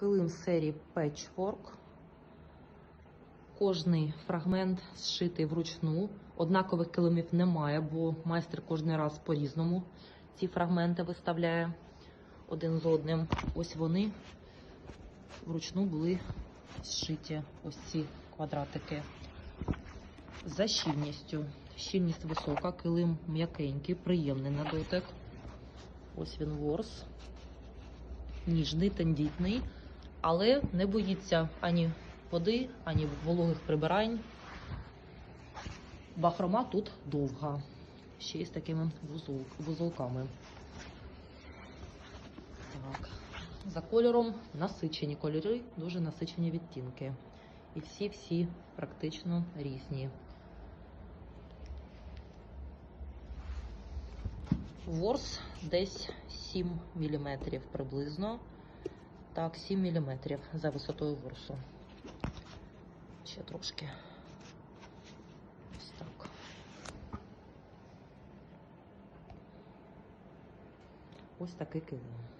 килим серії Patchwork. Кожний фрагмент зшитий вручну. Однакових килимів немає, бо майстер кожен раз по-різному ці фрагменти виставляє один з одним. Ось вони вручну були зшиті, ось ці квадратики. За щільністю. Щільність висока, килим м'якенький, приємний на дотик. Ось він ворс. Ніжний, тендітний, але не боїться ані води, ані вологих прибирань. Бахрома тут довга, ще й з такими вузол, вузолками. Так. За кольором насичені кольори, дуже насичені відтінки. І всі-всі практично різні. Ворс десь 7 мм приблизно. Так, 7 мм за висотою ворсу. Ще трошки. Ось так. Ось такий килим.